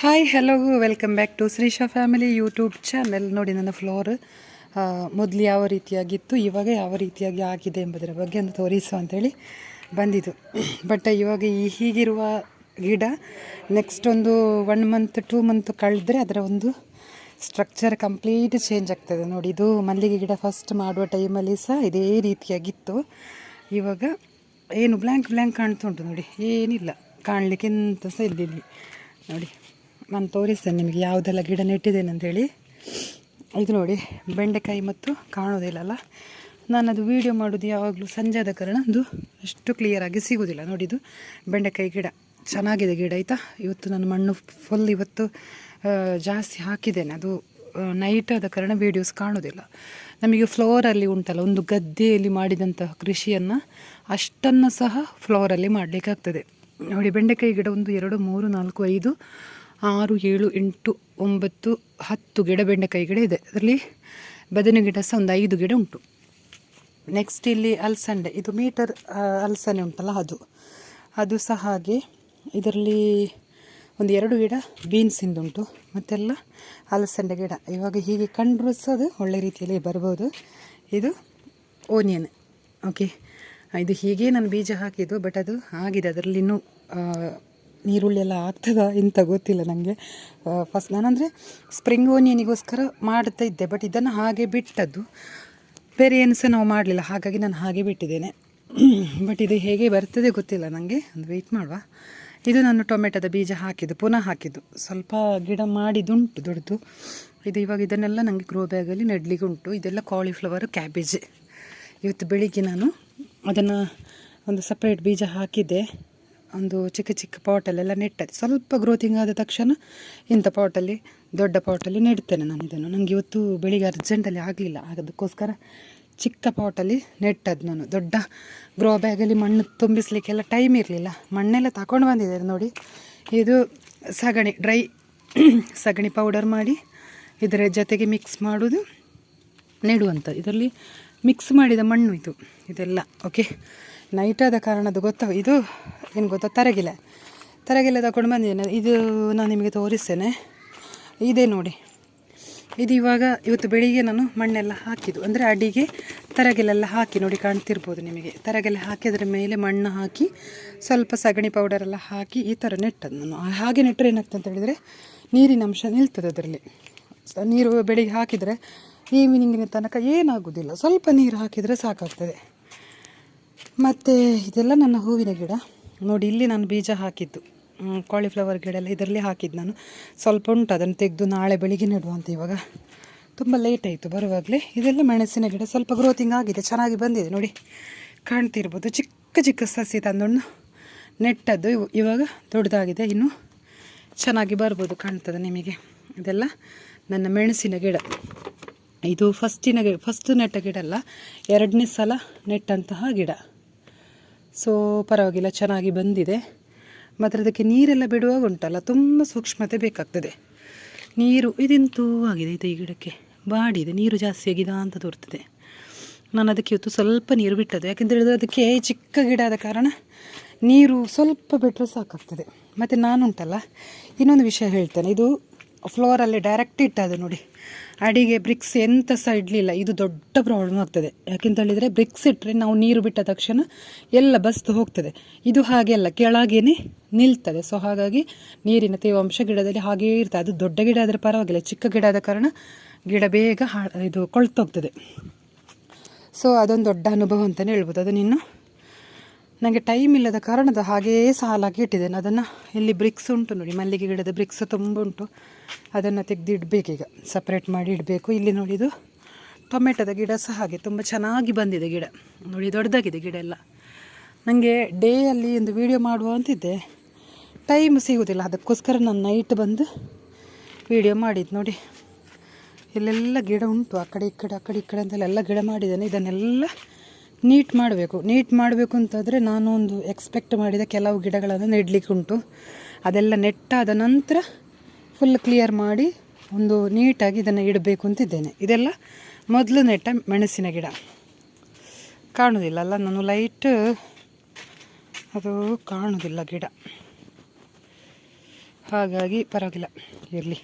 Hi hello welcome back to Shrisha family YouTube channel ನೋಡಿ, ನನ್ನ floor ಮೊದಲು ಯಾವ ರೀತಿಯಾಗಿತ್ತು, ಇವಾಗ ಯಾವ ರೀತಿಯಾಗಿ ಆಗಿದೆ ಎಂಬುದರ ಬಗ್ಗೆ ಒಂದು ತೋರಿಸು ಅಂತೇಳಿ ಬಂದಿದ್ದು. ಬಟ್ ಇವಾಗ ಈ ಹೀಗಿರುವ ಗಿಡ ನೆಕ್ಸ್ಟ್ ಒಂದು ಒನ್ ಮಂತ್ ಟೂ ಮಂತ್ ಕಳೆದ್ರೆ ಅದರ ಒಂದು ಸ್ಟ್ರಕ್ಚರ್ ಕಂಪ್ಲೀಟ್ ಚೇಂಜ್ ಆಗ್ತದೆ. ನೋಡಿ, ಇದು ಮಲ್ಲಿಗೆ ಗಿಡ ಫಸ್ಟ್ ಮಾಡುವ ಟೈಮಲ್ಲಿ ಸಹ ಇದೇ ರೀತಿಯಾಗಿತ್ತು. ಇವಾಗ ಏನು ಬ್ಲ್ಯಾಂಕ್ ಬ್ಲ್ಯಾಂಕ್ ಕಾಣ್ತಾ ಉಂಟು ನೋಡಿ, ಏನಿಲ್ಲ. ಕಾಣಲಿಕ್ಕೆ ಎಂತ ಸಹ ಇಲ್ಲ ನೋಡಿ. ನಾನು ತೋರಿಸ್ತೇನೆ ನಿಮಗೆ ಯಾವುದೆಲ್ಲ ಗಿಡ ನೆಟ್ಟಿದ್ದೇನೆ ಅಂತೇಳಿ ಇದು ನೋಡಿ, ಬೆಂಡೆಕಾಯಿ ಮತ್ತು ಕಾಣೋದಿಲ್ಲಲ್ಲ ನಾನು ಅದು ವೀಡಿಯೋ ಮಾಡೋದು ಯಾವಾಗಲೂ ಸಂಜೆ ಆದ ಕಾರಣ ಅದು ಅಷ್ಟು ಕ್ಲಿಯರಾಗಿ ಸಿಗೋದಿಲ್ಲ. ನೋಡಿದು ಬೆಂಡೆಕಾಯಿ ಗಿಡ. ಚೆನ್ನಾಗಿದೆ ಗಿಡ, ಆಯಿತಾ? ಇವತ್ತು ನಾನು ಮಣ್ಣು ಫುಲ್ ಇವತ್ತು ಜಾಸ್ತಿ ಹಾಕಿದ್ದೇನೆ. ಅದು ನೈಟ್ ಆದ ಕಾರಣ ವೀಡಿಯೋಸ್ ಕಾಣೋದಿಲ್ಲ. ನಮಗೆ ಫ್ಲೋರಲ್ಲಿ ಉಂಟಲ್ಲ, ಒಂದು ಗದ್ದೆಯಲ್ಲಿ ಮಾಡಿದಂತಹ ಕೃಷಿಯನ್ನು ಅಷ್ಟನ್ನು ಸಹ ಫ್ಲೋರಲ್ಲಿ ಮಾಡಲಿಕ್ಕಾಗ್ತದೆ. ನೋಡಿ, ಬೆಂಡೆಕಾಯಿ ಗಿಡ ಒಂದು ಎರಡು ಮೂರು ನಾಲ್ಕು ಐದು ಆರು, ಏಳು, ಎಂಟು, ಒಂಬತ್ತು, ಹತ್ತು ಗಿಡ ಬೆಂಡೆಕಾಯಿ ಗಿಡ ಇದೆ. ಅದರಲ್ಲಿ ಬದನೆ ಗಿಡ ಸಹ ಒಂದು ಐದು ಗಿಡ ಉಂಟು. ನೆಕ್ಸ್ಟ್ ಇಲ್ಲಿ ಅಲಸಂಡೆ. ಇದು ಮೀಟರ್ ಅಲಸಂಡೆ ಉಂಟಲ್ಲ ಅದು. ಅದು ಸಹ ಹಾಗೆ. ಇದರಲ್ಲಿ ಒಂದು ಎರಡು ಗಿಡ ಬೀನ್ಸಿಂದುಂಟು ಮತ್ತೆಲ್ಲ ಅಲಸಂಡೆ ಗಿಡ. ಇವಾಗ ಹೀಗೆ ಕಂಡ್ರೂ ಸಹ ಅದು ಒಳ್ಳೆ ರೀತಿಯಲ್ಲಿ ಬರ್ಬೋದು. ಇದು ಓನಿಯನ್ ಓಕೆ ಇದು ಹೀಗೆ ನಾನು ಬೀಜ ಹಾಕಿದ್ದು ಬಟ್ ಅದು ಆಗಿದೆ. ಅದರಲ್ಲಿ ಇನ್ನೂ ಆ, ನೀರುಳ್ಳಿ ಎಲ್ಲ ಆಗ್ತದ ಎಂತ ಗೊತ್ತಿಲ್ಲ ನನಗೆ ಫಸ್ಟ್ ನಾನಂದರೆ ಸ್ಪ್ರಿಂಗ್ ಓನಿಯನಿಗೋಸ್ಕರ ಮಾಡ್ತಾ ಇದ್ದೆ ಬಟ್ ಇದನ್ನು ಹಾಗೆ ಬಿಟ್ಟದ್ದು ಬೇರೆ ಏನು ಸಹ ನಾವು ಮಾಡಲಿಲ್ಲ ಹಾಗಾಗಿ ನಾನು ಹಾಗೆ ಬಿಟ್ಟಿದ್ದೇನೆ. ಬಟ್ ಇದು ಹೇಗೆ ಬರ್ತದೆ ಗೊತ್ತಿಲ್ಲ ನನಗೆ ಒಂದು ವೆಯ್ಟ್ ಮಾಡುವ. ಇದು ನಾನು ಟೊಮೆಟೊದ ಬೀಜ ಹಾಕಿದ್ದು ಪುನಃ ಹಾಕಿದ್ದು. ಸ್ವಲ್ಪ ಗಿಡ ಮಾಡಿದುಂಟು ದೊಡ್ಡದು. ಇದು ಇವಾಗ ಇದನ್ನೆಲ್ಲ ನನಗೆ ಗ್ರೋ ಬ್ಯಾಗಲ್ಲಿ ನೆಡ್ಲಿಕ್ಕೆ ಉಂಟು. ಇದೆಲ್ಲ ಕಾಲಿಫ್ಲವರು ಕ್ಯಾಬೇಜ್ ಇವತ್ತು ಬೆಳಿಗ್ಗೆ ನಾನು ಅದನ್ನು ಒಂದು ಸಪ್ರೇಟ್ ಬೀಜ ಹಾಕಿದ್ದೆ. ಒಂದು ಚಿಕ್ಕ ಚಿಕ್ಕ ಪಾಟಲ್ಲೆಲ್ಲ ನೆಟ್ಟದೆ ಸ್ವಲ್ಪ ಗ್ರೋತಿಂಗ್ ಆದ ತಕ್ಷಣ ಇಂಥ ಪಾಟಲ್ಲಿ, ದೊಡ್ಡ ಪಾಟಲ್ಲಿ ನೆಡ್ತೇನೆ ನಾನು ಇದನ್ನು. ನನಗೆ ಇವತ್ತು ಬೆಳಿಗ್ಗೆ ಅರ್ಜೆಂಟಲ್ಲಿ ಆಗಲಿಲ್ಲ. ಅದಕ್ಕೋಸ್ಕರ ಚಿಕ್ಕ ಪಾಟಲ್ಲಿ ನೆಟ್ಟದ್ದು ನಾನು. ದೊಡ್ಡ ಗ್ರೋ ಬ್ಯಾಗಲ್ಲಿ ಮಣ್ಣು ತುಂಬಿಸ್ಲಿಕ್ಕೆಲ್ಲ ಟೈಮ್ ಇರಲಿಲ್ಲ. ಮಣ್ಣೆಲ್ಲ ತಗೊಂಡು ಬಂದಿದ್ದಾರೆ ನೋಡಿ. ಇದು ಸಗಣಿ ಡ್ರೈ ಸಗಣಿ ಪೌಡರ್ ಮಾಡಿ ಇದರ ಜೊತೆಗೆ ಮಿಕ್ಸ್ ಮಾಡೋದು, ನೆಡುವಂಥದ್ದು. ಇದರಲ್ಲಿ ಮಿಕ್ಸ್ ಮಾಡಿದ ಮಣ್ಣು ಇದು. ಇದೆಲ್ಲ ಓಕೆ ನೈಟ್ ಆದ ಕಾರಣ ಅದು ಗೊತ್ತ, ಇದು ಏನು ಗೊತ್ತಾ? ತರಗಿಲೆ. ತರಗಿಲೆ ತಗೊಂಡು ಬಂದಿದ್ದೇನೆ ಇದು ನಾನು ನಿಮಗೆ ತೋರಿಸ್ತೇನೆ. ಇದೇ ನೋಡಿ. ಇದು ಇವಾಗ ಇವತ್ತು ಬೆಳಿಗ್ಗೆ ನಾನು ಮಣ್ಣೆಲ್ಲ ಹಾಕಿದ್ದು. ಅಂದರೆ ಅಡಿಗೆ ತರಗೆಲೆಲ್ಲ ಹಾಕಿ ನೋಡಿ ಕಾಣ್ತಿರ್ಬೋದು ನಿಮಗೆ. ತರಗೆಲೆ ಹಾಕಿದ್ರ ಮೇಲೆ ಮಣ್ಣು ಹಾಕಿ, ಸ್ವಲ್ಪ ಸಗಣಿ ಪೌಡರೆಲ್ಲ ಹಾಕಿ ಈ ಥರ ನೆಟ್ಟದ್ದು ನಾನು. ಹಾಗೆ ನೆಟ್ಟರೆ ಏನಾಗ್ತದೆ ಅಂತ ಹೇಳಿದರೆ ನೀರಿನ ಅಂಶ ನಿಲ್ತದೆ ಅದರಲ್ಲಿ. ನೀರು ಬೆಳಿಗ್ಗೆ ಹಾಕಿದರೆ ಈವ್ನಿಂಗಿನ ತನಕ ಏನಾಗೋದಿಲ್ಲ. ಸ್ವಲ್ಪ ನೀರು ಹಾಕಿದರೆ ಸಾಕಾಗ್ತದೆ. ಮತ್ತು ಇದೆಲ್ಲ ನನ್ನ ಹೂವಿನ ಗಿಡ. ನೋಡಿ, ಇಲ್ಲಿ ನಾನು ಬೀಜ ಹಾಕಿದ್ದು. ಕಾಲಿಫ್ಲವರ್ ಗಿಡ ಎಲ್ಲ ಇದರಲ್ಲಿ ಹಾಕಿದ್ದು ನಾನು. ಸ್ವಲ್ಪ ಉಂಟು, ಅದನ್ನು ತೆಗೆದು ನಾಳೆ ಬೆಳಿಗ್ಗೆ ನೆಡುವಂತ ಇವಾಗ. ತುಂಬ ಲೇಟ್ ಆಯಿತು ಬರುವಾಗಲೇ. ಇದೆಲ್ಲ ಮೆಣಸಿನ ಗಿಡ, ಸ್ವಲ್ಪ ಗ್ರೋತಿಂಗ್ ಆಗಿದೆ, ಚೆನ್ನಾಗಿ ಬಂದಿದೆ. ನೋಡಿ, ಕಾಣ್ತಿರ್ಬೋದು. ಚಿಕ್ಕ ಚಿಕ್ಕ ಸಸಿ ತಂದೊಣ್ಣು, ನೆಟ್ಟದ್ದು ಇವು- ಇವಾಗ ದೊಡ್ಡದಾಗಿದೆ. ಇನ್ನು ಚೆನ್ನಾಗಿ ಬರ್ಬೋದು ಕಾಣ್ತದೆ ನಿಮಗೆ. ಇದೆಲ್ಲ ನನ್ನ ಮೆಣಸಿನ ಗಿಡ. ಇದು ಫಸ್ಟಿನ ಗಿಡ ಫಸ್ಟ್ ನೆಟ್ಟ ಗಿಡ ಅಲ್ಲ, ಎರಡನೇ ಸಲ ನೆಟ್ಟಂತಹ ಗಿಡ. ಸೊ ಪರವಾಗಿಲ್ಲ, ಚೆನ್ನಾಗಿ ಬಂದಿದೆ. ಮಾತ್ರ ಅದಕ್ಕೆ ನೀರೆಲ್ಲ ಬಿಡುವಾಗ ಉಂಟಲ್ಲ, ತುಂಬ ಸೂಕ್ಷ್ಮತೆ ಬೇಕಾಗ್ತದೆ. ನೀರು, ಇದಿಂತೂ ಆಗಿದೆ ಇದು ಈ ಗಿಡಕ್ಕೆ ಬಾಡಿದೆ, ನೀರು ಜಾಸ್ತಿ ಆಗಿದೆ ಅಂತ ತೋರ್ತದೆ. ನಾನು ಅದಕ್ಕೆ ಇವತ್ತು ಸ್ವಲ್ಪ ನೀರು ಬಿಟ್ಟದ್ದು. ಯಾಕೆಂತ ಹೇಳಿದ್ರೆ ಅದಕ್ಕೆ ಚಿಕ್ಕ ಗಿಡ ಆದ ಕಾರಣ ನೀರು ಸ್ವಲ್ಪ ಬಿಟ್ಟರೆ ಸಾಕಾಗ್ತದೆ. ಮತ್ತು ನಾನುಂಟಲ್ಲ, ಇನ್ನೊಂದು ವಿಷಯ ಹೇಳ್ತೇನೆ. ಇದು ಫ್ಲೋರಲ್ಲಿ ಡೈರೆಕ್ಟ್ ಇಟ್ಟದು ನೋಡಿ. ಅಡಿಗೆ ಬ್ರಿಕ್ಸ್ ಎಂಥ ಸಹ ಇಡಲಿಲ್ಲ. ಇದು ದೊಡ್ಡ ಪ್ರಾಬ್ಲಮ್ ಆಗ್ತದೆ. ಯಾಕೆಂತ ಹೇಳಿದರೆ ಬ್ರಿಕ್ಸ್ ಇಟ್ಟರೆ ನಾವು ನೀರು ಬಿಟ್ಟ ತಕ್ಷಣ ಎಲ್ಲ ಬಸ್ದು ಹೋಗ್ತದೆ. ಇದು ಹಾಗೆ ಅಲ್ಲ ಕೆಳಗೇ ನಿಲ್ತದೆ. ಸೊ ಹಾಗಾಗಿ ನೀರಿನ ತೇವಾಂಶ ಗಿಡದಲ್ಲಿ ಹಾಗೇ ಇರ್ತದೆ. ಅದು ದೊಡ್ಡ ಗಿಡ ಆದರೆ ಪರವಾಗಿಲ್ಲ, ಚಿಕ್ಕ ಗಿಡ ಆದ ಕಾರಣ ಗಿಡ ಬೇಗ ಹಾ ಇದು ಕೊಳ್ತೋಗ್ತದೆ. ಸೊ ಅದೊಂದು ದೊಡ್ಡ ಅನುಭವ ಅಂತಲೇ ಹೇಳ್ಬೋದು. ಅದನ್ನಿನ್ನು ನನಗೆ ಟೈಮ್ ಇಲ್ಲದ ಕಾರಣದ ಹಾಗೆಯೇ ಸಾಲಾಗಿ ಇಟ್ಟಿದ್ದೇನೆ. ಅದನ್ನು ಇಲ್ಲಿ ಬ್ರಿಕ್ಸ್ ಉಂಟು ನೋಡಿ, ಮಲ್ಲಿಗೆ ಗಿಡದ ಬ್ರಿಕ್ಸ್ ತುಂಬ ಉಂಟು. ಅದನ್ನು ತೆಗೆದು ಇಡಬೇಕೀಗ ಸಪ್ರೇಟ್ ಮಾಡಿ ಇಡಬೇಕು. ಇಲ್ಲಿ ನೋಡಿದು ಟೊಮೆಟೊದ ಗಿಡ ಸಹ ಹಾಗೆ ತುಂಬ ಚೆನ್ನಾಗಿ ಬಂದಿದೆ ಗಿಡ. ನೋಡಿ, ದೊಡ್ಡದಾಗಿದೆ ಗಿಡ ಎಲ್ಲ. ನನಗೆ ಡೇ ಅಲ್ಲಿ ಒಂದು ವೀಡಿಯೋ ಮಾಡುವ ಅಂತಿದ್ದೆ. ಟೈಮ್ ಸಿಗೋದಿಲ್ಲ. ಅದಕ್ಕೋಸ್ಕರ ನಾನು ನೈಟ್ ಬಂದು ವೀಡಿಯೋ ಮಾಡಿದ್ದು. ನೋಡಿ, ಇಲ್ಲೆಲ್ಲ ಗಿಡ ಉಂಟು. ಆ ಕಡೆ ಈ ಕಡೆ, ಆ ಕಡೆ ಈ ಕಡೆ ಅಂತೆಲ್ಲ ಗಿಡ ಮಾಡಿದ್ದೇನೆ. ಇದನ್ನೆಲ್ಲ ನೀಟ್ ಮಾಡಬೇಕು. ನೀಟ್ ಮಾಡಬೇಕು ಅಂತಂದರೆ ನಾನು ಒಂದು ಎಕ್ಸ್ಪೆಕ್ಟ್ ಮಾಡಿದ ಕೆಲವು ಗಿಡಗಳನ್ನು ನೆಡಲಿಕ್ಕೆ ಉಂಟು. ಅದೆಲ್ಲ ನೆಟ್ಟಾದ ನಂತರ ಫುಲ್ ಕ್ಲಿಯರ್ ಮಾಡಿ ಒಂದು ನೀಟಾಗಿ ಇದನ್ನು ಇಡಬೇಕು ಅಂತಿದ್ದೇನೆ ಇದೆಲ್ಲ ಮೊದಲು ನೆಟ್ಟ ಮೆಣಸಿನ ಗಿಡ. ಕಾಣುವುದಿಲ್ಲ ಅಲ್ಲ ನಾನು ಲೈಟ್ ಅದು ಕಾಣುವುದಿಲ್ಲ ಗಿಡ. ಹಾಗಾಗಿ ಪರವಾಗಿಲ್ಲ, ಇರಲಿ.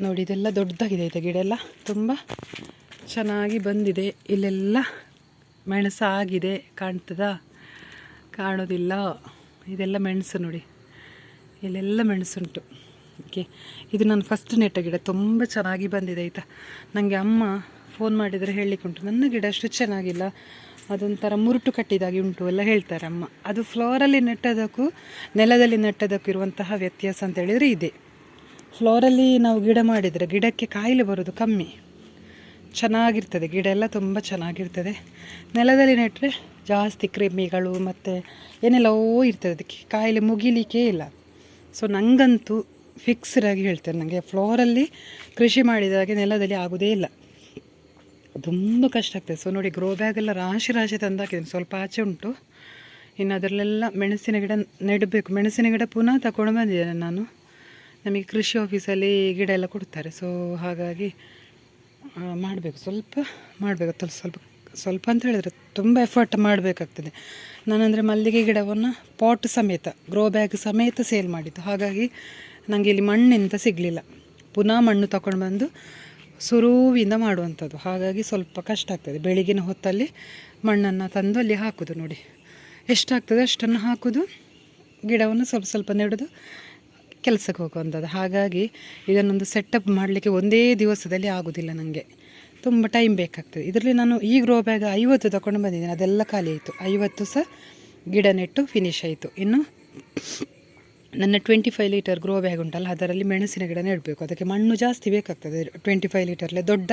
ನೋಡಿ, ಇದೆಲ್ಲ ದೊಡ್ಡದಾಗಿದೆ ಇದೆ ಗಿಡ ಎಲ್ಲ. ತುಂಬ ಚೆನ್ನಾಗಿ ಬಂದಿದೆ. ಇಲ್ಲೆಲ್ಲ ಮೆಣಸು ಆಗಿದೆ. ಕಾಣ್ತದಾ? ಕಾಣೋದಿಲ್ಲ. ಇದೆಲ್ಲ ಮೆಣಸು ನೋಡಿ. ಇಲ್ಲೆಲ್ಲ ಮೆಣಸುಂಟು ಓಕೆ ಇದು ನಾನು ಫಸ್ಟ್ ನೆಟ್ಟ ಗಿಡ. ತುಂಬ ಚೆನ್ನಾಗಿ ಬಂದಿದೆ, ಆಯಿತಾ? ನನಗೆ ಅಮ್ಮ ಫೋನ್ ಮಾಡಿದರೆ ಹೇಳಲಿಕ್ಕುಂಟು. ನನ್ನ ಗಿಡ ಅಷ್ಟು ಚೆನ್ನಾಗಿಲ್ಲ. ಅದೊಂಥರ ಮುರುಟು ಕಟ್ಟಿದಾಗಿ ಉಂಟು ಎಲ್ಲ ಹೇಳ್ತಾರೆ ಅಮ್ಮ. ಅದು ಫ್ಲೋರಲ್ಲಿ ನೆಟ್ಟದಕ್ಕೂ, ನೆಲದಲ್ಲಿ ನೆಟ್ಟದಕ್ಕೂ ಇರುವಂತಹ ವ್ಯತ್ಯಾಸ ಅಂತ ಹೇಳಿದರೆ ಇದೆ. ಫ್ಲೋರಲ್ಲಿ ನಾವು ಗಿಡ ಮಾಡಿದರೆ ಗಿಡಕ್ಕೆ ಕಾಯಿಲೆ ಬರೋದು ಕಮ್ಮಿ. ಚೆನ್ನಾಗಿರ್ತದೆ, ಗಿಡ ಎಲ್ಲ ತುಂಬ ಚೆನ್ನಾಗಿರ್ತದೆ. ನೆಲದಲ್ಲಿ ನೆಟ್ಟರೆ ಜಾಸ್ತಿ ಕ್ರಿಮಿಗಳು ಮತ್ತು ಏನೆಲ್ಲವೋ ಇರ್ತದೆ ಅದಕ್ಕೆ. ಕಾಯಿಲೆ ಮುಗಿಲಿಕ್ಕೆ ಇಲ್ಲ. ಸೊ ನನಗಂತೂ ಫಿಕ್ಸ್ಡ್ ಆಗಿ ಹೇಳ್ತೇನೆ ನನಗೆ ಫ್ಲೋರಲ್ಲಿ ಕೃಷಿ ಮಾಡಿದಾಗೆ ನೆಲದಲ್ಲಿ ಆಗೋದೇ ಇಲ್ಲ. ತುಂಬ ಕಷ್ಟ ಆಗ್ತದೆ. ಸೊ ನೋಡಿ ಗ್ರೋ ಬ್ಯಾಗೆಲ್ಲ ರಾಶಿ ರಾಶಿ ತಂದಾಕಿದ್ದೀನಿ. ಸ್ವಲ್ಪ ಆಚೆ ಉಂಟು. ಇನ್ನು ಅದರಲ್ಲೆಲ್ಲ ಮೆಣಸಿನ ಗಿಡ ನೆಡಬೇಕು. ಮೆಣಸಿನ ಗಿಡ ಪುನಃ ತಗೊಂಡು ಬಂದಿದ್ದೇನೆ ನಾನು. ನಮಗೆ ಕೃಷಿ ಆಫೀಸಲ್ಲಿ ಗಿಡ ಎಲ್ಲ ಕೊಡ್ತಾರೆ. ಸೊ ಹಾಗಾಗಿ ಮಾಡಬೇಕು. ಸ್ವಲ್ಪ ಮಾಡಬೇಕು. ಸ್ವಲ್ಪ ಸ್ವಲ್ಪ ಅಂತ ಹೇಳಿದ್ರೆ ತುಂಬ ಎಫರ್ಟ್ ಮಾಡಬೇಕಾಗ್ತದೆ. ನಾನಂದರೆ ಮಲ್ಲಿಗೆ ಗಿಡವನ್ನು ಪಾಟ್ ಸಮೇತ ಗ್ರೋ ಬ್ಯಾಗ್ ಸಮೇತ ಸೇಲ್ ಮಾಡಿದ್ದು. ಹಾಗಾಗಿ ನನಗೆ ಇಲ್ಲಿ ಮಣ್ಣೆಂತ ಸಿಗಲಿಲ್ಲ. ಪುನಃ ಮಣ್ಣು ತಗೊಂಡು ಬಂದು ಸುರುವಿಂದ ಮಾಡುವಂಥದ್ದು. ಹಾಗಾಗಿ ಸ್ವಲ್ಪ ಕಷ್ಟ ಆಗ್ತದೆ. ಬೆಳಗಿನ ಹೊತ್ತಲ್ಲಿ ಮಣ್ಣನ್ನು ತಂದು ಅಲ್ಲಿ ಹಾಕೋದು ನೋಡಿ. ಎಷ್ಟಾಗ್ತದೆ ಅಷ್ಟನ್ನು ಹಾಕೋದು. ಗಿಡವನ್ನು ಸ್ವಲ್ಪ ಸ್ವಲ್ಪ ನೆಡೋದು. ಕೆಲಸಕ್ಕೆ ಹೋಗುವಂಥದ್ದು. ಹಾಗಾಗಿ ಇದನ್ನೊಂದು ಸೆಟಪ್ ಮಾಡಲಿಕ್ಕೆ ಒಂದೇ ದಿವಸದಲ್ಲಿ ಆಗೋದಿಲ್ಲ ನನಗೆ ತುಂಬ ಟೈಮ್ ಬೇಕಾಗ್ತದೆ. ಇದರಲ್ಲಿ ನಾನು ಈ ಗ್ರೋ ಬ್ಯಾಗ್ ಐವತ್ತು ತಗೊಂಡು ಬಂದಿದ್ದೀನಿ. ಅದೆಲ್ಲ ಖಾಲಿ ಆಯಿತು. ಐವತ್ತು ಸಹ ಗಿಡ ನೆಟ್ಟು ಫಿನಿಶ್ ಆಯಿತು. ಇನ್ನು ನನ್ನ twenty five litre grow bag ಉಂಟಲ್ಲ, ಅದರಲ್ಲಿ ಮೆಣಸಿನ ಗಿಡ ನೆಡಬೇಕು. ಅದಕ್ಕೆ ಮಣ್ಣು ಜಾಸ್ತಿ ಬೇಕಾಗ್ತದೆ. ಟ್ವೆಂಟಿ ಫೈವ್ ಲೀಟರ್ಲೆ ದೊಡ್ಡ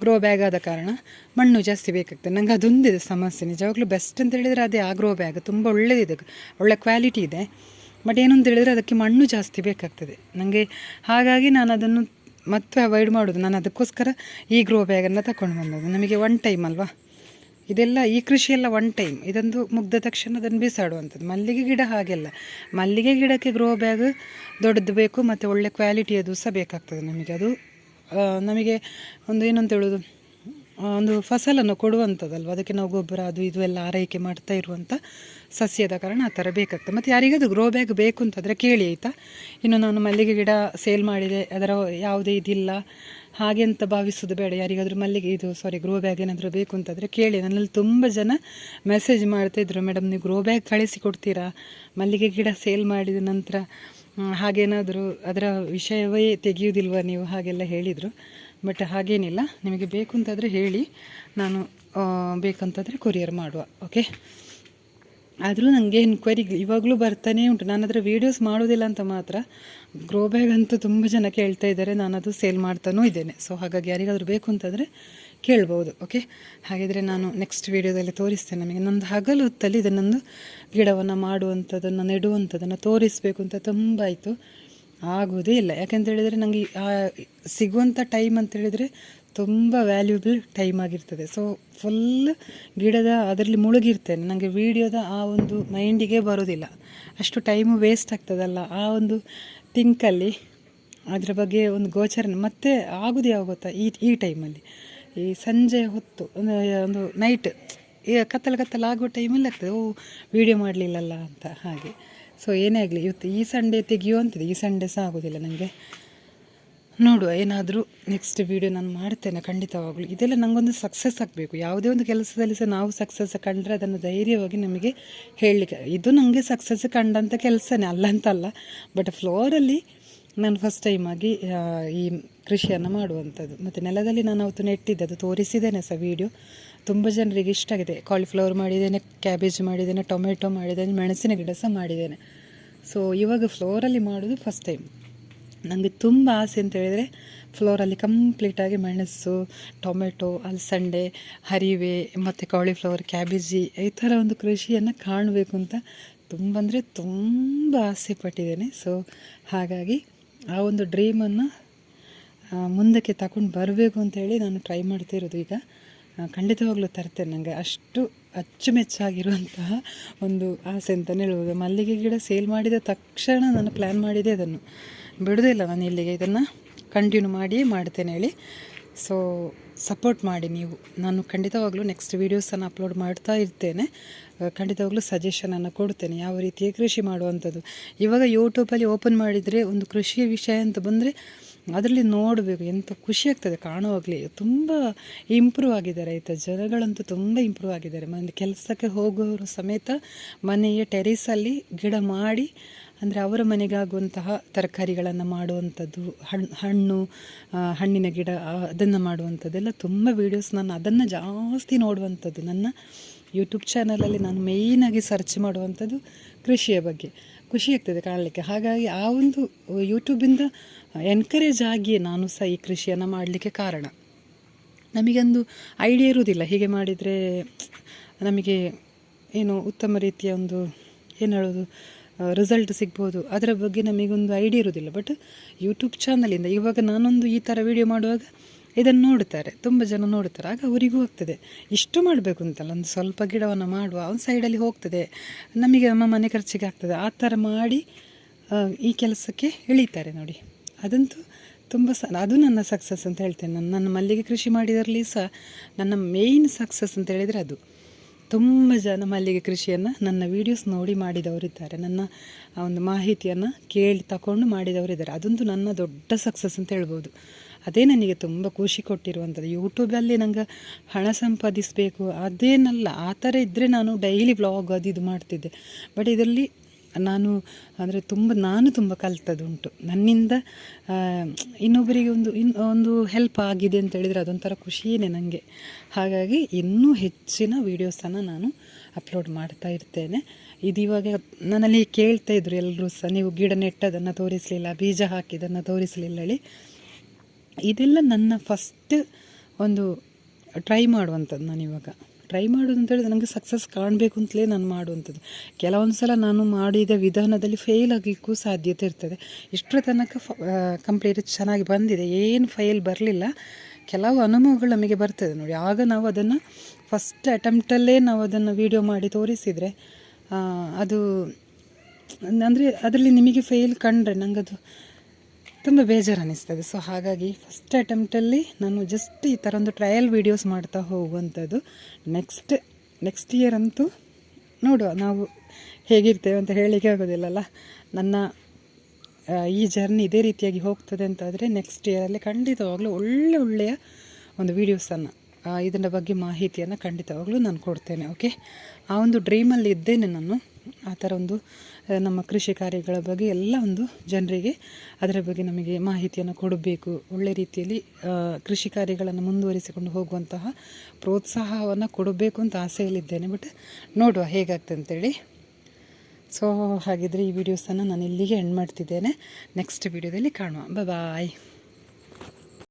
ಗ್ರೋ ಬ್ಯಾಗ್ ಆದ ಕಾರಣ ಮಣ್ಣು ಜಾಸ್ತಿ ಬೇಕಾಗ್ತದೆ. ನಂಗೆ ಅದೊಂದಿದೆ ಸಮಸ್ಯೆ. ನಿಜವಾಗ್ಲೂ ಬೆಸ್ಟ್ ಅಂತ ಹೇಳಿದರೆ ಅದೇ ಆ ಗ್ರೋ ಬ್ಯಾಗ್ ತುಂಬ ಒಳ್ಳೆಯದಿದೆ ಒಳ್ಳೆ ಕ್ವಾಲಿಟಿ ಇದೆ. ಬಟ್ ಏನು ಅಂತ ಹೇಳಿದರೆ ಅದಕ್ಕೆ ಮಣ್ಣು ಜಾಸ್ತಿ ಬೇಕಾಗ್ತದೆ. ನನಗೆ ಹಾಗಾಗಿ ನಾನು ಅದನ್ನು ಮತ್ತೆ ಅವಾಯ್ಡ್ ಮಾಡೋದು. ನಾನು ಅದಕ್ಕೋಸ್ಕರ ಈ ಗ್ರೋ ಬ್ಯಾಗನ್ನು ತಗೊಂಡು ಬಂದದ್ದು. ನಮಗೆ ಒನ್ ಟೈಮ್ ಅಲ್ವಾ? ಇದೆಲ್ಲ ಈ ಕೃಷಿಯೆಲ್ಲ ಒನ್ ಟೈಮ್ ಇದೊಂದು ಮುಗ್ದ ತಕ್ಷಣ ಅದನ್ನು ಬಿಸಾಡುವಂಥದ್ದು. ಮಲ್ಲಿಗೆ ಗಿಡ ಹಾಗೆಲ್ಲ. ಮಲ್ಲಿಗೆ ಗಿಡಕ್ಕೆ ಗ್ರೋ ಬ್ಯಾಗ್ ದೊಡ್ಡದು ಬೇಕು, ಮತ್ತು ಒಳ್ಳೆ ಕ್ವಾಲಿಟಿಯದು ಸಹ ಬೇಕಾಗ್ತದೆ ನಮಗೆ. ಅದು ನಮಗೆ ಒಂದು ಏನಂತ ಹೇಳೋದು? ಒಂದು ಫಸಲನ್ನು ಕೊಡುವಂಥದ್ದಲ್ವ? ಅದಕ್ಕೆ ನಾವು ಗೊಬ್ಬರ, ಅದು ಇದು ಎಲ್ಲ ಆರೈಕೆ ಮಾಡ್ತಾ ಇರುವಂಥ ಸಸ್ಯದ ಕಾರಣ ಆ ಥರ ಬೇಕಾಗ್ತದೆ. ಮತ್ತು ಯಾರಿಗಾದರೂ ಗ್ರೋ ಬ್ಯಾಗ್ ಬೇಕು ಅಂತಂದರೆ ಕೇಳಿ ಆಯಿತಾ? ಇನ್ನು ನಾನು ಮಲ್ಲಿಗೆ ಗಿಡ ಸೇಲ್ ಮಾಡಿದೆ, ಅದರ ಯಾವುದೇ ಇದಿಲ್ಲ. ಹಾಗೆ ಅಂತ ಭಾವಿಸೋದು ಬೇಡ. ಯಾರಿಗಾದರೂ ಮಲ್ಲಿಗೆ, ಇದು ಸಾರಿ ಗ್ರೋ ಬ್ಯಾಗ್ ಏನಾದರೂ ಬೇಕು ಅಂತಂದರೆ ಕೇಳಿ. ನನ್ನಲ್ಲಿ ತುಂಬ ಜನ ಮೆಸೇಜ್ ಮಾಡ್ತಾಯಿದ್ರು ಮೇಡಮ್, ನೀವು ಗ್ರೋ ಬ್ಯಾಗ್ ಕಳಿಸಿ ಕೊಡ್ತೀರಾ? ಮಲ್ಲಿಗೆ ಗಿಡ ಸೇಲ್ ಮಾಡಿದ ನಂತರ ಹಾಗೇನಾದರೂ ಅದರ ವಿಷಯವೇ ತೆಗೆಯುವುದಿಲ್ವ? ನೀವು ಹಾಗೆಲ್ಲ ಹೇಳಿದರು. ಬಟ್ ಹಾಗೇನಿಲ್ಲ. ನಿಮಗೆ ಬೇಕು ಅಂತಂದರೆ ಹೇಳಿ. ನಾನು ಬೇಕಂತಂದರೆ ಕೊರಿಯರ್ ಮಾಡುವ. ಓಕೆ ಆದರೂ ನನಗೆ ಎನ್ಕ್ವೈರಿ ಇವಾಗಲೂ ಬರ್ತಾನೇ ಉಂಟು. ನಾನು ಅದರ ವೀಡಿಯೋಸ್ ಮಾಡೋದಿಲ್ಲ ಅಂತ ಮಾತ್ರ. ಗ್ರೋ ಬ್ಯಾಗ್ ಅಂತೂ ತುಂಬ ಜನ ಕೇಳ್ತಾ ಇದ್ದಾರೆ. ನಾನು ಅದು ಸೇಲ್ ಮಾಡ್ತಾನೂ ಇದ್ದೇನೆ. ಸೊ ಹಾಗಾಗಿ ಯಾರಿಗಾದರೂ ಬೇಕು ಅಂತಂದರೆ ಕೇಳ್ಬೋದು. ಓಕೆ ಹಾಗಿದ್ರೆ ನಾನು ನೆಕ್ಸ್ಟ್ ವೀಡಿಯೋದಲ್ಲಿ ತೋರಿಸ್ತೇನೆ ನಮಗೆ. ನಂದು ಹಗಲು ಹೊತ್ತಲ್ಲಿ ಇದನ್ನೊಂದು ಗಿಡವನ್ನು ಮಾಡುವಂಥದ್ದನ್ನು ನೆಡುವಂಥದ್ದನ್ನು ತೋರಿಸಬೇಕು ಅಂತ ತುಂಬ ಆಯಿತು. ಆಗೋದೇ ಇಲ್ಲ. ಯಾಕೆಂತ ಹೇಳಿದರೆ ನನಗೆ ಸಿಗುವಂಥ ಟೈಮ್ ಅಂತ ಹೇಳಿದರೆ ತುಂಬ ವ್ಯಾಲ್ಯೂಬಲ್ ಟೈಮ್ ಆಗಿರ್ತದೆ. ಸೊ ಫುಲ್ ಗಿಡದ ಅದರಲ್ಲಿ ಮುಳುಗಿರ್ತೇನೆ. ನನಗೆ ವೀಡಿಯೋದ ಆ ಒಂದು ಮೈಂಡಿಗೆ ಬರೋದಿಲ್ಲ. ಅಷ್ಟು ಟೈಮು ವೇಸ್ಟ್ ಆಗ್ತದಲ್ಲ. ಆ ಒಂದು ತಿಂಕಲ್ಲಿ ಅದರ ಬಗ್ಗೆ ಒಂದು ಗೋಚರ ಮತ್ತೆ ಆಗೋದು ಯಾವ ಗೊತ್ತಾ? ಈ ಈ ಟೈಮಲ್ಲಿ ಈ ಸಂಜೆ ಹೊತ್ತು ಒಂದು ನೈಟ್ ಕತ್ತಲು ಕತ್ತಲು ಆಗೋ ಟೈಮಲ್ಲಿ ಆಗ್ತದೆ. ಓ ವೀಡಿಯೋ ಮಾಡಲಿಲ್ಲಲ್ಲ ಅಂತ ಹಾಗೆ. ಸೊ ಏನೇ ಆಗಲಿ, ಇವತ್ತು ಈ ಸಂಡೇ ತೆಗಿಯುವಂಥದ್ದು ಈ ಸಂಡೇ ಸಹ ಆಗೋದಿಲ್ಲ ನನಗೆ ನೋಡುವ, ಏನಾದರೂ ನೆಕ್ಸ್ಟ್ ವೀಡಿಯೋ ನಾನು ಮಾಡ್ತೇನೆ ಖಂಡಿತವಾಗ್ಲೂ. ಇದೆಲ್ಲ ನನಗೊಂದು ಸಕ್ಸಸ್ ಆಗಬೇಕು. ಯಾವುದೇ ಒಂದು ಕೆಲಸದಲ್ಲಿ ಸಹ ನಾವು ಸಕ್ಸಸ್ ಕಂಡ್ರೆ ಅದನ್ನು ಧೈರ್ಯವಾಗಿ ನಮಗೆ ಹೇಳಲಿಕ್ಕೆ ಇದು ನನಗೆ ಸಕ್ಸಸ್ ಕಂಡಂಥ ಕೆಲಸನೇ ಅಲ್ಲ ಅಂತಲ್ಲ ಬಟ್ ಫ್ಲೋರಲ್ಲಿ ನಾನು ಫಸ್ಟ್ ಟೈಮ್ ಆಗಿ ಈ ಕೃಷಿಯನ್ನು ಮಾಡುವಂಥದ್ದು. ಮತ್ತು ನೆಲದಲ್ಲಿ ನಾನು ಅವತ್ತು ನೆಟ್ಟಿದ್ದೆ, ಅದು ತೋರಿಸಿದ್ದೇನೆ ಸಹ ವೀಡಿಯೋ ತುಂಬ ಜನರಿಗೆ ಇಷ್ಟ ಆಗಿದೆ. ಕಾಲಿಫ್ಲವರ್ ಮಾಡಿದ್ದೇನೆ ಕ್ಯಾಬೇಜ್ ಮಾಡಿದ್ದೇನೆ ಟೊಮೆಟೊ ಮಾಡಿದ್ದೇನೆ, ಮೆಣಸಿನ ಗಿಡ ಸಹ ಮಾಡಿದ್ದೇನೆ. ಸೊ ಇವಾಗ ಫ್ಲೋರಲ್ಲಿ ಮಾಡೋದು ಫಸ್ಟ್ ಟೈಮ್ ನನಗೆ ತುಂಬ ಆಸೆ ಅಂತ ಹೇಳಿದರೆ ಫ್ಲೋರಲ್ಲಿ ಕಂಪ್ಲೀಟಾಗಿ ಮೆಣಸು ಟೊಮೆಟೊ ಅಲಸಂಡೆ ಹರಿವೆ, ಮತ್ತು ಕಾಲಿಫ್ಲವರ್ ಕ್ಯಾಬೇಜಿ ಈ ಥರ ಒಂದು ಕೃಷಿಯನ್ನು ಕಾಣಬೇಕು ಅಂತ ತುಂಬ ಅಂದರೆ ತುಂಬ ಆಸೆ ಪಟ್ಟಿದ್ದೇನೆ. ಸೊ ಹಾಗಾಗಿ ಆ ಒಂದು ಡ್ರೀಮನ್ನು ಮುಂದಕ್ಕೆ ತಗೊಂಡು ಬರಬೇಕು ಅಂತೇಳಿ ನಾನು ಟ್ರೈ ಮಾಡ್ತಿರೋದು ಈಗ. ಖಂಡಿತವಾಗ್ಲೂ ತರ್ತೇನೆ ನನಗೆ ಅಷ್ಟು ಅಚ್ಚುಮೆಚ್ಚಾಗಿರುವಂತಹ ಒಂದು ಆಸೆ ಅಂತಲೇ ಹೇಳ್ಬೋದು. ಮಲ್ಲಿಗೆ ಗಿಡ ಸೇಲ್ ಮಾಡಿದ ತಕ್ಷಣ ನಾನು ಪ್ಲ್ಯಾನ್ ಮಾಡಿದೆ ಅದನ್ನು. ಬಿಡೋದಿಲ್ಲ ನಾನು ಇಲ್ಲಿಗೆ ಇದನ್ನು ಕಂಟಿನ್ಯೂ ಮಾಡಿ ಮಾಡ್ತೇನೆ ಹೇಳಿ. ಸೊ ಸಪೋರ್ಟ್ ಮಾಡಿ ನೀವು. ನಾನು ಖಂಡಿತವಾಗ್ಲೂ ನೆಕ್ಸ್ಟ್ ವೀಡಿಯೋಸನ್ನು ಅಪ್ಲೋಡ್ ಮಾಡ್ತಾ ಇರ್ತೇನೆ. ಖಂಡಿತವಾಗಲೂ ಸಜೆಷನನ್ನು ಕೊಡ್ತೇನೆ. ಯಾವ ರೀತಿಯ ಕೃಷಿ ಮಾಡುವಂಥದ್ದು. ಇವಾಗ ಯೂಟ್ಯೂಬಲ್ಲಿ ಓಪನ್ ಮಾಡಿದರೆ ಒಂದು ಕೃಷಿಯ ವಿಷಯ ಅಂತ ಬಂದರೆ ಅದರಲ್ಲಿ ನೋಡಬೇಕು ಎಂಥ ಖುಷಿ ಆಗ್ತದೆ ಕಾಣುವಾಗಲೇ ತುಂಬ ಇಂಪ್ರೂವ್ ಆಗಿದ್ದಾರೆ ಆಯಿತಾ ಜನಗಳಂತೂ ತುಂಬ ಇಂಪ್ರೂವ್ ಆಗಿದ್ದಾರೆ. ಮನೆ ಕೆಲಸಕ್ಕೆ ಹೋಗೋರು ಸಮೇತ ಮನೆಯ ಟೆರೇಸಲ್ಲಿ ಗಿಡ ಮಾಡಿ, ಅಂದರೆ ಅವರ ಮನೆಗಾಗುವಂತಹ ತರಕಾರಿಗಳನ್ನು ಮಾಡುವಂಥದ್ದು ಹಣ್ಣು ಹಣ್ಣು ಹಣ್ಣಿನ ಗಿಡ ಅದನ್ನು ಮಾಡುವಂಥದ್ದೆಲ್ಲ ತುಂಬ ವೀಡಿಯೋಸ್ ನಾನು ಅದನ್ನು ಜಾಸ್ತಿ ನೋಡುವಂಥದ್ದು. ನನ್ನ ಯೂಟ್ಯೂಬ್ ಚಾನಲಲ್ಲಿ ನಾನು ಮೇಯ್ನಾಗಿ ಸರ್ಚ್ ಮಾಡುವಂಥದ್ದು ಕೃಷಿಯ ಬಗ್ಗೆ. ಖುಷಿ ಆಗ್ತದೆ ಕಾಣಲಿಕ್ಕೆ. ಹಾಗಾಗಿ ಆ ಒಂದು ಯೂಟ್ಯೂಬಿಂದ ಎನ್ಕರೇಜ್ ಆಗಿಯೇ ನಾನು ಸಹ ಈ ಕೃಷಿಯನ್ನು ಮಾಡಲಿಕ್ಕೆ ಕಾರಣ. ನಮಗೊಂದು ಐಡಿಯಾ ಇರುವುದಿಲ್ಲ. ಹೀಗೆ ಮಾಡಿದರೆ ನಮಗೆ ಏನು ಉತ್ತಮ ರೀತಿಯ ಒಂದು, ಏನು ಹೇಳೋದು ರಿಸಲ್ಟ್ ಸಿಗ್ಬೋದು. ಅದರ ಬಗ್ಗೆ ನಮಗೊಂದು ಐಡಿಯಾ ಇರೋದಿಲ್ಲ ಬಟ್ ಯೂಟ್ಯೂಬ್ ಚಾನಲಿಂದ ಇವಾಗ ನಾನೊಂದು ಈ ಥರ ವಿಡಿಯೋ ಮಾಡುವಾಗ ಇದನ್ನು ನೋಡ್ತಾರೆ. ತುಂಬ ಜನ ನೋಡ್ತಾರೆ. ಆಗ ಅವರಿಗೂ ಆಗ್ತದೆ. ಇಷ್ಟು ಮಾಡಬೇಕು ಅಂತಲ್ಲ. ಒಂದು ಸ್ವಲ್ಪ ಗಿಡವನ್ನು ಮಾಡುವ ಒಂದು ಸೈಡಲ್ಲಿ ಹೋಗ್ತದೆ. ನಮಗೆ ನಮ್ಮ ಮನೆ ಖರ್ಚಿಗೆ ಆಗ್ತದೆ. ಆ ಥರ ಮಾಡಿ ಈ ಕೆಲಸಕ್ಕೆ ಇಳಿತಾರೆ ನೋಡಿ. ಅದಂತೂ ತುಂಬ ಸ, ಅದು ನನ್ನ ಸಕ್ಸಸ್ ಅಂತ ಹೇಳ್ತೇನೆ. ನಾನು ನನ್ನ ಮಲ್ಲಿಗೆ ಕೃಷಿ ಮಾಡಿದರಲ್ಲಿ ಸಹ ನನ್ನ ಮೇಯ್ನ್ ಸಕ್ಸಸ್ ಅಂತ ಹೇಳಿದರೆ ಅದು. ತುಂಬ ಜನ ಮಲ್ಲಿಗೆ ಕೃಷಿಯನ್ನು ನನ್ನ ವೀಡಿಯೋಸ್ ನೋಡಿ ಮಾಡಿದವರಿದ್ದಾರೆ ನನ್ನ ಒಂದು ಮಾಹಿತಿಯನ್ನು ಕೇಳಿ ತಗೊಂಡು ಮಾಡಿದವರಿದ್ದಾರೆ ಅದೊಂದು ನನ್ನ ದೊಡ್ಡ ಸಕ್ಸಸ್ ಅಂತ ಹೇಳ್ಬೋದು. ಅದೇ ನನಗೆ ತುಂಬ ಖುಷಿ ಕೊಟ್ಟಿರುವಂಥದ್ದು. ಯೂಟ್ಯೂಬಲ್ಲಿ ನಂಗೆ ಹಣ ಸಂಪಾದಿಸಬೇಕು, ಅದೇನಲ್ಲ, ಆ ಥರ ಇದ್ದರೆ ನಾನು ಡೈಲಿ ವ್ಲಾಗ್ ಅದು ಇದು ಮಾಡ್ತಿದ್ದೆ. ಬಟ್ ಇದರಲ್ಲಿ ನಾನು, ಅಂದರೆ ತುಂಬ, ನಾನು ತುಂಬ ಕಲ್ತದುಂಟು ನನ್ನಿಂದ ಇನ್ನೊಬ್ಬರಿಗೆ ಒಂದು, ಇನ್, ಒಂದು ಹೆಲ್ಪ್ ಆಗಿದೆ ಅಂತ ಹೇಳಿದರೆ ಅದೊಂಥರ ಖುಷಿಯೇ ನನಗೆ ಹಾಗಾಗಿ ಇನ್ನೂ ಹೆಚ್ಚಿನ ವೀಡಿಯೋಸನ್ನು ನಾನು ಅಪ್ಲೋಡ್ ಮಾಡ್ತಾ ಇರ್ತೇನೆ. ಇದು ಇವಾಗ ನನ್ನಲ್ಲಿ ಕೇಳ್ತಾ ಇದ್ರು ಎಲ್ಲರೂ ಸಹ, ನೀವು ಗಿಡ ನೆಟ್ಟದನ್ನು ತೋರಿಸಲಿಲ್ಲ, ಬೀಜ ಹಾಕಿದ್ದನ್ನು ತೋರಿಸಲಿಲ್ಲ ಹೇಳಿ. ಇದೆಲ್ಲ ನನ್ನ ಫಸ್ಟ್ ಒಂದು ಟ್ರೈ ಮಾಡುವಂಥದ್ದು ನಾನು ಇವಾಗ ಟ್ರೈ ಮಾಡೋದು ಅಂತೇಳಿದ್ರೆ ನನಗೆ ಸಕ್ಸಸ್ ಕಾಣಬೇಕು ಅಂತಲೇ ನಾನು ಮಾಡುವಂಥದ್ದು. ಕೆಲವೊಂದು ಸಲ ನಾನು ಮಾಡಿದ ವಿಧಾನದಲ್ಲಿ ಫೇಲ್ ಆಗಲಿಕ್ಕೂ ಸಾಧ್ಯತೆ ಇರ್ತದೆ. ಇಷ್ಟರ ತನಕ ಕಂಪ್ಲೀಟ್ ಚೆನ್ನಾಗಿ ಬಂದಿದೆ. ಏನು ಫೈಲ್ ಬರಲಿಲ್ಲ. ಕೆಲವು ಅನುಭವಗಳು ನಮಗೆ ಬರ್ತದೆ ನೋಡಿ. ಆಗ ನಾವು ಅದನ್ನು ಫಸ್ಟ್ ಅಟೆಂಪ್ಟಲ್ಲೇ ನಾವು ಅದನ್ನು ವಿಡಿಯೋ ಮಾಡಿ ತೋರಿಸಿದರೆ ಅದು, ಅಂದರೆ ಅದರಲ್ಲಿ ನಿಮಗೆ ಫೇಲ್ ಕಂಡ್ರೆ ನನಗದು ತುಂಬ ಬೇಜಾರು ಅನ್ನಿಸ್ತದೆ ಸೊ ಹಾಗಾಗಿ ಫಸ್ಟ್ ಅಟೆಂಪ್ಟಲ್ಲಿ ನಾನು ಜಸ್ಟ್ ಈ ಥರ ಒಂದು ಟ್ರಯಲ್ ವೀಡಿಯೋಸ್ ಮಾಡ್ತಾ ಹೋಗುವಂಥದ್ದು. ನೆಕ್ಸ್ಟ್ ನೆಕ್ಸ್ಟ್ ಇಯರ್ ಅಂತೂ ನೋಡುವ ನಾವು ಹೇಗಿರ್ತೇವೆ ಅಂತ ಹೇಳಲಿಕ್ಕೆ ಆಗೋದಿಲ್ಲಲ್ಲ. ನನ್ನ ಈ ಜರ್ನಿ ಇದೇ ರೀತಿಯಾಗಿ ಹೋಗ್ತದೆ ಅಂತಾದರೆ ನೆಕ್ಸ್ಟ್ ಇಯರಲ್ಲಿ ಖಂಡಿತವಾಗ್ಲೂ ಒಳ್ಳೆ ಒಳ್ಳೆಯ ಒಂದು ವೀಡಿಯೋಸನ್ನು ಇದರ ಬಗ್ಗೆ ಮಾಹಿತಿಯನ್ನು ಖಂಡಿತವಾಗ್ಲೂ ನಾನು ಕೊಡ್ತೇನೆ ಓಕೆ ಆ ಒಂದು ಡ್ರೀಮಲ್ಲಿ ಇದ್ದೇನೆ ನಾನು. ಆ ಥರ ಒಂದು ನಮ್ಮ ಕೃಷಿ ಕಾರ್ಯಗಳ ಬಗ್ಗೆ ಎಲ್ಲ ಒಂದು ಜನರಿಗೆ ಅದರ ಬಗ್ಗೆ ನಮಗೆ ಮಾಹಿತಿಯನ್ನು ಕೊಡಬೇಕು. ಒಳ್ಳೆ ರೀತಿಯಲ್ಲಿ ಕೃಷಿ ಕಾರ್ಯಗಳನ್ನು ಮುಂದುವರಿಸಿಕೊಂಡು ಹೋಗುವಂತಹ ಪ್ರೋತ್ಸಾಹವನ್ನು ಕೊಡಬೇಕು ಅಂತ ಆಸೆಯಲ್ಲಿದ್ದೇನೆ. ಬಟ್ ನೋಡುವ ಹೇಗಾಗ್ತದೆ ಅಂತೇಳಿ. ಸೊ ಹಾಗಿದ್ರೆ ಈ ವಿಡಿಯೋಸನ್ನು ನಾನು ಇಲ್ಲಿಗೆ ಎಂಡ್ ಮಾಡ್ತಿದ್ದೇನೆ. ನೆಕ್ಸ್ಟ್ ವಿಡಿಯೋದಲ್ಲಿ ಕಾಣುವ. ಬಾಯ್